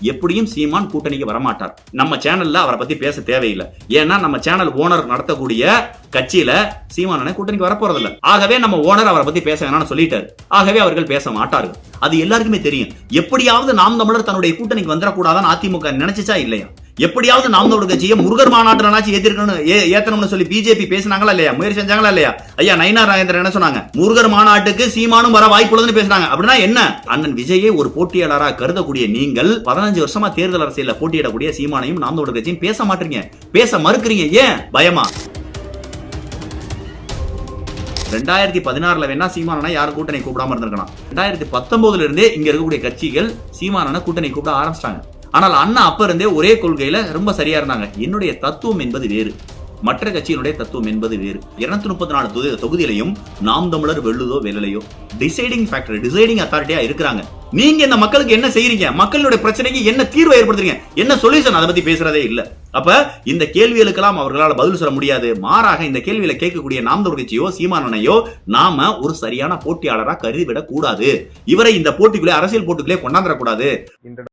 எப்படியும் சீமான் கூட்டணிக்கு வரமாட்டார். நம்ம சேனல்ல அவரை பத்தி பேச தேவையில்லை. ஏன்னா நம்ம சேனல் ஓனர் நடத்தக்கூடிய கட்சியில சீமான கூட்டணிக்கு வரப்போறதில்ல. ஆகவே நம்ம ஓனர் அவரை பத்தி பேச வேணாம்னு சொல்லிட்டாரு. ஆகவே அவர்கள் பேச மாட்டார்கள். அது எல்லாருக்குமே தெரியும். எப்படியாவது நாம் தமிழர் தன்னுடைய கூட்டணிக்கு வந்துடக்கூடாதான்னு அதிமுக நினைச்சிச்சா இல்லையா? எப்படியாவது நாம் தமிழர் கட்சியை முருகர் மாநாட்டினாச்சும் ஏத்திருக்கணும் ஏத்தணும்னு சொல்லி பிஜேபி பேசினாங்களா இல்லையா? முயற்சி செஞ்சாங்களா இல்லையா? ஐயா நைனா ராஜேந்திரன் என்ன சொன்னாங்க? முருகர் மாநாட்டுக்கு சீமானும் வர வாய்ப்புள்ளதுன்னு பேசுறாங்க அப்படின்னா என்ன? அண்ணன் விஜயை ஒரு போட்டியாளராக கருதக்கூடிய நீங்கள் பதினஞ்சு வருஷமா தேர்தல் அரசியல போட்டியிடக்கூடிய சீமானையும் நாம் தமிழர் கட்சியும் பேச மாட்டீங்க. பேச மறுக்கிறீங்க. ஏன்? பயமா? ரெண்டாயிரத்தி பதினாறுல வேணா சீமானனா யாரும் கூட்டணி கூப்பிடாம இருந்திருக்கலாம். ரெண்டாயிரத்தி பத்தொன்பதுல இருந்தே இங்க இருக்கக்கூடிய கட்சிகள் சீமானனை கூட்டணி கூப்பிட ஆரம்பிச்சிட்டாங்க. ஆனால் அண்ணா அப்ப இருந்தே ஒரே கொள்கையில ரொம்ப சரியா இருந்தாங்க. என்னுடைய தத்துவம் என்பது வேறு. மற்ற கட்சியினுடைய தத்துவம் என்பது வேறு. இருநூத்தி முப்பத்தி நாலு தொகுதி தொகுதியிலையும் நாம் தமிழர் வெல்லுதோ வெல்லலையோ டிசைடிங் ஃபேக்டர் டிசைடிங் அத்தாரிட்டியா இருக்கிறாங்க. நீங்க இந்த மக்களுக்கு என்ன செய்யறீங்க மக்களுடைய பிரச்சனைக்கு என்ன தீர்வை ஏற்படுத்துறீங்க? என்ன சொல்யூஷன் அதை பத்தி பேசுறதே இல்ல. அப்ப இந்த கேள்விகளுக்கெல்லாம் அவர்களால் பதில் சொல்ல முடியாது. மாறாக இந்த கேள்வியில கேட்கக்கூடிய நாம் கட்சியோ சீமானனையோ நாம ஒரு சரியான போட்டியாளரா கருதிவிடக் கூடாது. இவரை இந்த போட்டிக்குள்ளே அரசியல் போட்டிக்குள்ளே கொண்டாந்துடக்கூடாது கூடாது.